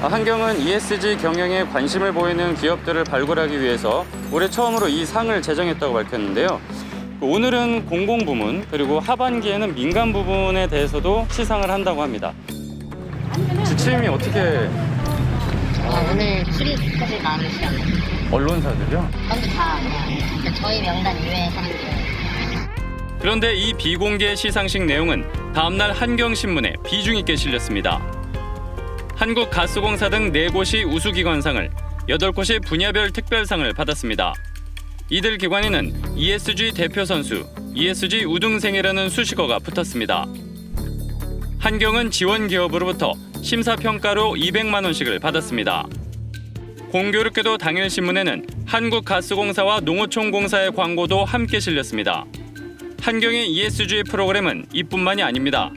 한경은 ESG 경영에 관심을 보이는 기업들을 발굴하기 위해서 올해 처음으로 이 상을 제정했다고 밝혔는데요. 오늘은 공공 부문 그리고 하반기에는 민간 부분에 대해서도 시상을 한다고 합니다. 지침이 어떻게 어, 오늘 출입까지 나오는 시간 언론사들요? 전부 다 그냥 저희 명단 이외의 사람들 그런데 이 비공개 시상식 내용은 다음날 한경신문에 비중 있게 실렸습니다. 한국가스공사 등 4곳이 우수기관상을, 8곳이 분야별 특별상을 받았습니다. 이들 기관에는 ESG 대표 선수, ESG 우등생이라는 수식어가 붙었습니다. 한경은 지원 기업으로부터 심사평가로 200만 원씩을 받았습니다. 공교롭게도 당일 신문에는 한국가스공사와 농어촌공사의 광고도 함께 실렸습니다. 한경의 ESG 프로그램은 이뿐만이 아닙니다.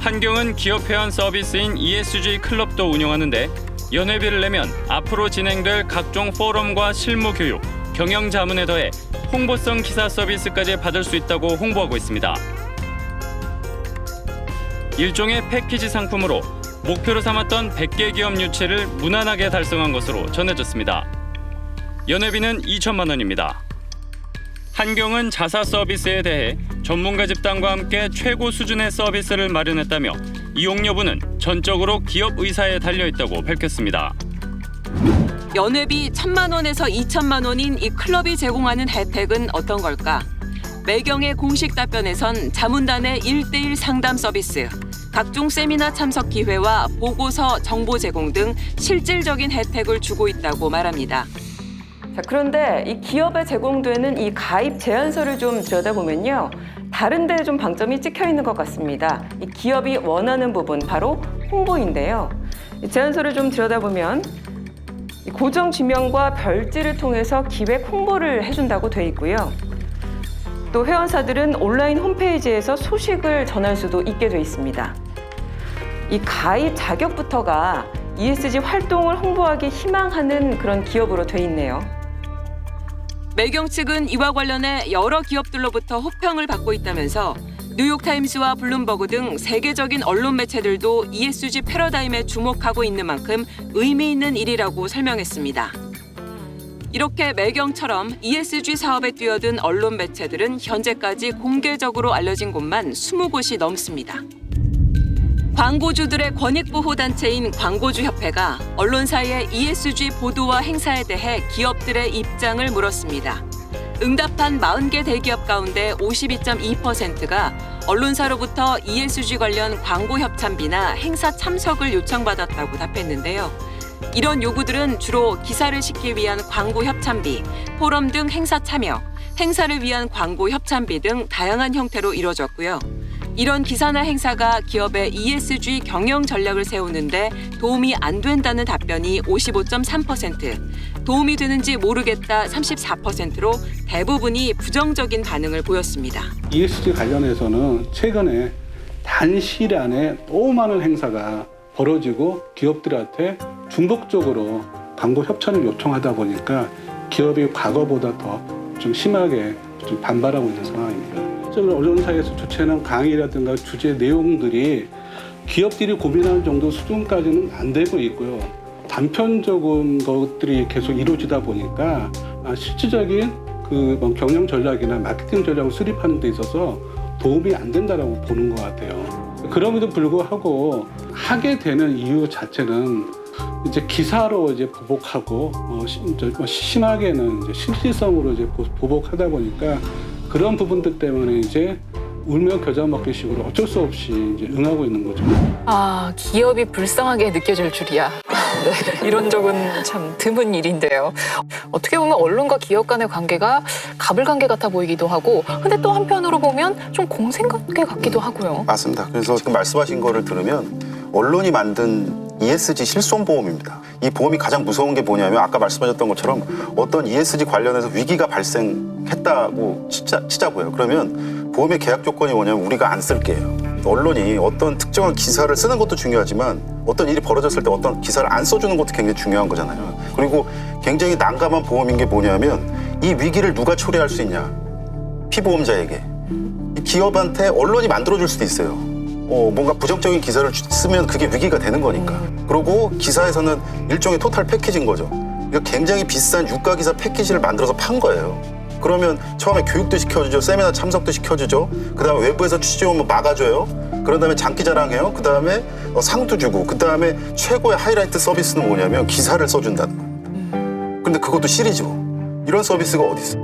한경은 기업 회원 서비스인 ESG 클럽도 운영하는데 연회비를 내면 앞으로 진행될 각종 포럼과 실무 교육, 경영 자문에 더해 홍보성 기사 서비스까지 받을 수 있다고 홍보하고 있습니다. 일종의 패키지 상품으로 목표로 삼았던 100개 기업 유치를 무난하게 달성한 것으로 전해졌습니다. 연회비는 2천만 원입니다. 한경은 자사 서비스에 대해 전문가 집단과 함께 최고 수준의 서비스를 마련했다며 이용 여부는 전적으로 기업 의사에 달려 있다고 밝혔습니다. 연회비 천만 원에서 이천만 원인 이 클럽이 제공하는 혜택은 어떤 걸까? 매경의 공식 답변에선 자문단의 일대일 상담 서비스, 각종 세미나 참석 기회와 보고서 정보 제공 등 실질적인 혜택을 주고 있다고 말합니다. 자, 그런데 이 기업에 제공되는 이 가입 제안서를 좀 들여다보면요. 다른 데좀 방점이 찍혀 있는 것 같습니다. 이 기업이 원하는 부분 바로 홍보인데요. 이 제안서를 좀 들여다보면 이 고정 지명과 별지를 통해서 기획 홍보를 해준다고 돼 있고요. 또 회원사들은 온라인 홈페이지에서 소식을 전할 수도 있게 돼 있습니다. 이 가입 자격부터가 ESG 활동을 홍보하기 희망하는 그런 기업으로 돼 있네요. 매경 측은 이와 관련해 여러 기업들로부터 호평을 받고 있다면서 뉴욕타임스와 블룸버그 등 세계적인 언론 매체들도 ESG 패러다임에 주목하고 있는 만큼 의미 있는 일이라고 설명했습니다. 이렇게 매경처럼 ESG 사업에 뛰어든 언론 매체들은 현재까지 공개적으로 알려진 곳만 20곳이 넘습니다. 광고주들의 권익보호 단체인 광고주협회가 언론사의 ESG 보도와 행사에 대해 기업들의 입장을 물었습니다. 응답한 40개 대기업 가운데 52.2%가 언론사로부터 ESG 관련 광고 협찬비나 행사 참석을 요청받았다고 답했는데요. 이런 요구들은 주로 기사를 싣기 위한 광고 협찬비, 포럼 등 행사 참여, 행사를 위한 광고 협찬비 등 다양한 형태로 이뤄졌고요. 이런 기사나 행사가 기업의 ESG 경영 전략을 세우는데 도움이 안 된다는 답변이 55.3%, 도움이 되는지 모르겠다 34%로 대부분이 부정적인 반응을 보였습니다. ESG 관련해서는 최근에 단시일 안에 너무 많은 행사가 벌어지고 기업들한테 중복적으로 광고 협찬을 요청하다 보니까 기업이 과거보다 더 좀 심하게 좀 반발하고 있는 상황입니다. 실제로 언론사에서 주최하는 강의라든가 주제 내용들이 기업들이 고민하는 정도 수준까지는 안 되고 있고요. 단편적인 것들이 계속 이루어지다 보니까 아, 실질적인 그뭐 경영 전략이나 마케팅 전략을 수립하는 데 있어서 도움이 안 된다라고 보는 것 같아요. 그럼에도 불구하고 하게 되는 이유 자체는 이제 기사로 이제 보복하고 어, 뭐 심하게는 이제 실질성으로 이제 보- 보복하다 보니까 그런 부분들 때문에 이제 울며 겨자 먹기 식으로 어쩔 수 없이 이제 응하고 있는 거죠. 아, 기업이 불쌍하게 느껴질 줄이야. 네, 이런 적은 참 드문 일인데요. 어떻게 보면 언론과 기업 간의 관계가 가불관계 같아 보이기도 하고, 근데 또 한편으로 보면 좀 공생 관계 같기도 하고요. 맞습니다. 그래서 지금 말씀하신 거를 들으면 언론이 만든 ESG 실손보험입니다. 이 보험이 가장 무서운 게 뭐냐면 아까 말씀하셨던 것처럼 어떤 ESG 관련해서 위기가 발생했다고 치자, 치자고요. 그러면 보험의 계약 조건이 뭐냐면 우리가 안 쓸게요. 언론이 어떤 특정한 기사를 쓰는 것도 중요하지만 어떤 일이 벌어졌을 때 어떤 기사를 안 써주는 것도 굉장히 중요한 거잖아요. 그리고 굉장히 난감한 보험인 게 뭐냐면 이 위기를 누가 초래할 수 있냐? 피보험자에게. 이 기업한테 언론이 만들어줄 수도 있어요. 어, 뭔가 부정적인 기사를 주- 쓰면 그게 위기가 되는 거니까. 그리고 기사에서는 일종의 토탈 패키지인 거죠. 그러니까 굉장히 비싼 유가 기사 패키지를 만들어서 판 거예요. 그러면 처음에 교육도 시켜주죠, 세미나 참석도 시켜주죠. 그 다음에 외부에서 취재 오면 막아줘요. 그런 다음에 장기 자랑해요. 그 다음에 상도 주고, 그 다음에 최고의 하이라이트 서비스는 뭐냐면 기사를 써준다는 거예요. 근데 그것도 시리즈로. 이런 서비스가 어디 있어?